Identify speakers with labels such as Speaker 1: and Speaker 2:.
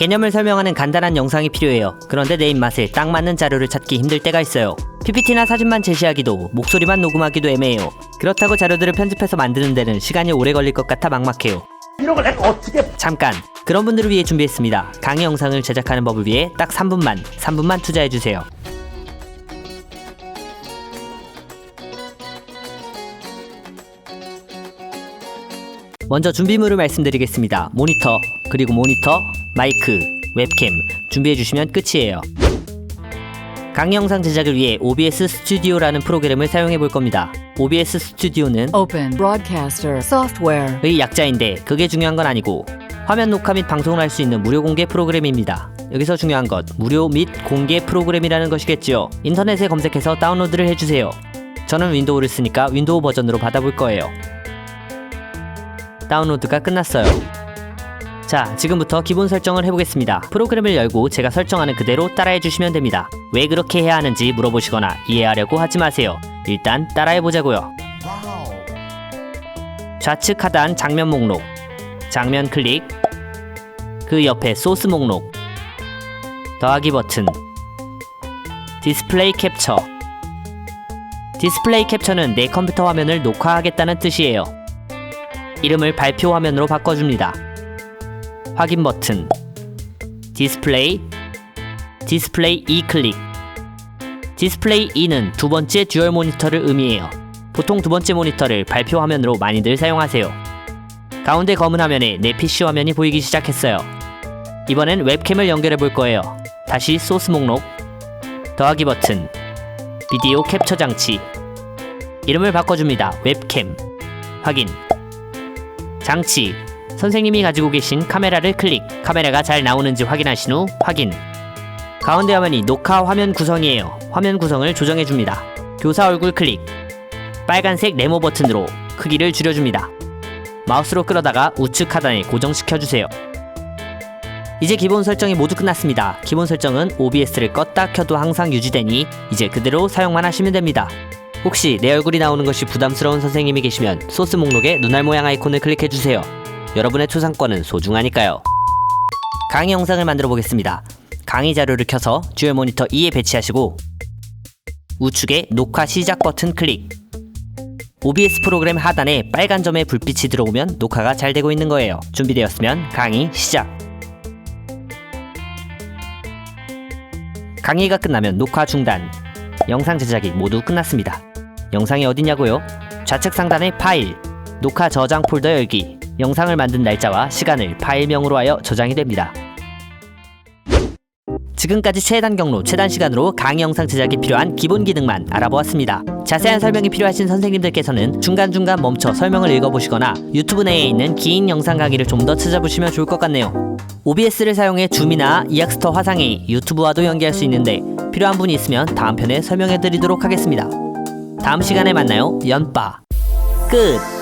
Speaker 1: 개념을 설명하는 간단한 영상이 필요해요. 그런데 내 입맛에 딱 맞는 자료를 찾기 힘들 때가 있어요. PPT나 사진만 제시하기도 목소리만 녹음하기도 애매해요. 그렇다고 자료들을 편집해서 만드는 데는 시간이 오래 걸릴 것 같아 막막해요.
Speaker 2: 이런 걸 내가 어떻게
Speaker 1: 잠깐 그런 분들을 위해 준비했습니다. 강의 영상을 제작하는 법을 위해 딱 3분만 3분만 투자해 주세요. 먼저 준비물을 말씀드리겠습니다. 모니터, 그리고 모니터, 마이크, 웹캠 준비해 주시면 끝이에요. 강의 영상 제작을 위해 OBS 스튜디오라는 프로그램을 사용해 볼 겁니다. OBS 스튜디오는
Speaker 3: Open Broadcaster Software.
Speaker 1: 의 약자인데 그게 중요한 건 아니고 화면 녹화 및 방송을 할 수 있는 무료 공개 프로그램입니다. 여기서 중요한 것 무료 및 공개 프로그램이라는 것이겠지요. 인터넷에 검색해서 다운로드를 해주세요. 저는 윈도우를 쓰니까 윈도우 버전으로 받아볼 거예요. 다운로드가 끝났어요. 자, 지금부터 기본 설정을 해보겠습니다. 프로그램을 열고 제가 설정하는 그대로 따라해 주시면 됩니다. 왜 그렇게 해야 하는지 물어보시거나 이해하려고 하지 마세요. 일단 따라해 보자고요. 좌측 하단 장면 목록, 장면 클릭, 그 옆에 소스 목록, 더하기 버튼, 디스플레이 캡처. 디스플레이 캡처는 내 컴퓨터 화면을 녹화하겠다는 뜻이에요. 이름을 발표 화면으로 바꿔줍니다. 확인 버튼, 디스플레이, 디스플레이 E 클릭. 디스플레이 E는 두 번째 듀얼 모니터를 의미해요. 보통 두 번째 모니터를 발표 화면으로 많이들 사용하세요. 가운데 검은 화면에 내 PC 화면이 보이기 시작했어요. 이번엔 웹캠을 연결해 볼 거예요. 다시 소스 목록, 더하기 버튼, 비디오 캡처 장치. 이름을 바꿔줍니다. 웹캠. 확인. 장치. 선생님이 가지고 계신 카메라를 클릭. 카메라가 잘 나오는지 확인하신 후 확인. 가운데 화면이 녹화 화면 구성이에요. 화면 구성을 조정해 줍니다. 교사 얼굴 클릭. 빨간색 네모 버튼으로 크기를 줄여줍니다. 마우스로 끌어다가 우측 하단에 고정시켜 주세요. 이제 기본 설정이 모두 끝났습니다. 기본 설정은 OBS를 껐다 켜도 항상 유지되니 이제 그대로 사용만 하시면 됩니다. 혹시 내 얼굴이 나오는 것이 부담스러운 선생님이 계시면 소스 목록에 눈알 모양 아이콘을 클릭해 주세요. 여러분의 초상권은 소중하니까요. 강의 영상을 만들어 보겠습니다. 강의 자료를 켜서 듀얼 모니터 2에 배치하시고 우측에 녹화 시작 버튼 클릭 OBS 프로그램 하단에 빨간 점에 불빛이 들어오면 녹화가 잘 되고 있는 거예요. 준비되었으면 강의 시작. 강의가 끝나면 녹화 중단. 영상 제작이 모두 끝났습니다. 영상이 어디냐고요? 좌측 상단의 파일, 녹화 저장 폴더 열기, 영상을 만든 날짜와 시간을 파일명으로 하여 저장이 됩니다. 지금까지 최단 경로, 최단 시간으로 강의 영상 제작에 필요한 기본 기능만 알아보았습니다. 자세한 설명이 필요하신 선생님들께서는 중간중간 멈춰 설명을 읽어보시거나 유튜브 내에 있는 긴 영상 강의를 좀 더 찾아보시면 좋을 것 같네요. OBS를 사용해 줌이나 이악스터 화상회의, 유튜브와도 연계할 수 있는데 필요한 분이 있으면 다음 편에 설명해 드리도록 하겠습니다. 다음 시간에 만나요. 연빠 끝!